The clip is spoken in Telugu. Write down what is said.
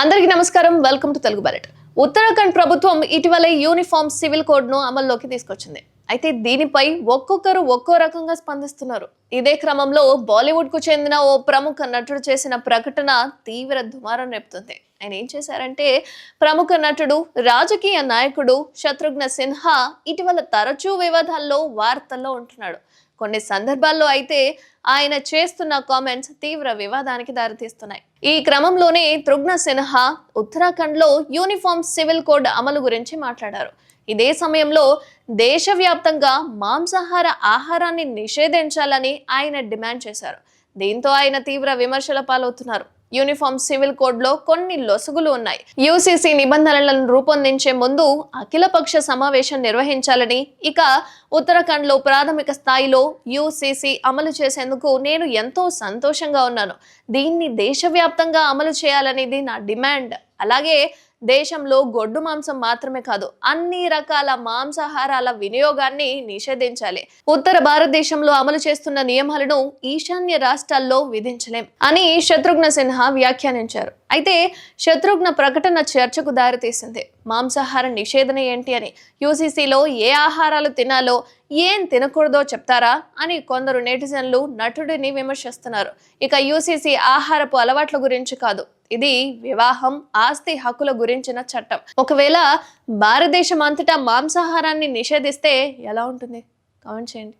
అందరికీ నమస్కారం. Welcome to Telugu bullet Uttarakhand ప్రభుత్వం ఇటీవలే యూనిఫామ్ సివిల్ కోడ్ను అమల్లోకి తీసుకొచ్చింది. అయితే దీనిపై ఒక్కొక్కరు ఒక్కో రకంగా స్పందిస్తున్నారు. ఇదే క్రమంలో బాలీవుడ్కు చెందిన ఓ ప్రముఖ నటుడు చేసిన ప్రకటన తీవ్ర దుమారం రేపుతుంది. ఆయన ఏం చేశారంటే ప్రముఖ నటుడు రాజకీయ నాయకుడు శత్రుఘ్న సిన్హా ఇటీవల తరచూ వివాదాల్లో వార్తల్లో ఉంటున్నాడు. కొన్ని సందర్భాల్లో అయితే ఆయన చేస్తున్న కామెంట్స్ తీవ్ర వివాదానికి దారితీస్తున్నాయి. ఈ క్రమంలోనే తృగ్న సిన్హా ఉత్తరాఖండ్లో యూనిఫామ్ సివిల్ కోడ్ అమలు గురించి మాట్లాడారు. ఇదే సమయంలో దేశవ్యాప్తంగా మాంసాహార ఆహారాన్ని నిషేధించాలని ఆయన డిమాండ్ చేశారు. దీంతో ఆయన తీవ్ర విమర్శల పాలవుతున్నారు. యూనిఫామ్ సివిల్ కోడ్లో కొన్ని లొసుగులు ఉన్నాయి. యూసీసీ నిబంధనలను రూపొందించే ముందు అఖిలపక్ష సమావేశం నిర్వహించాలని ఇక ఉత్తరాఖండ్లో ప్రాథమిక స్థాయిలో యూసీసీ అమలు చేసేందుకు నేను ఎంతో సంతోషంగా ఉన్నాను. దీన్ని దేశవ్యాప్తంగా అమలు చేయాలనేది నా డిమాండ్. అలాగే దేశంలో గొడ్డు మాంసం మాత్రమే కాదు అన్ని రకాల మాంసాహారాల వినియోగాన్ని నిషేధించాలి. ఉత్తర భారతదేశంలో అమలు చేస్తున్న నియమాలను ఈశాన్య రాష్ట్రాల్లో విధించలేం అని శత్రుఘ్న సిన్హా వ్యాఖ్యానించారు. అయితే శత్రుఘ్న ప్రకటన చర్చకు దారితీసింది. మాంసాహార నిషేధన ఏంటి అని యూసీసీలో ఏ ఆహారాలు తినాలో ఏం తినకూడదో చెప్తారా అని కొందరు నెటిజన్లు నటుడిని విమర్శిస్తున్నారు. ఇక యూసీసీ ఆహారపు అలవాట్ల గురించి కాదు ఇది వివాహం ఆస్తి హక్కుల గురించిన చట్టం. ఒకవేళ భారతదేశం అంతటా మాంసాహారాన్ని నిషేధిస్తే ఎలా ఉంటుంది? కామెంట్ చేయండి.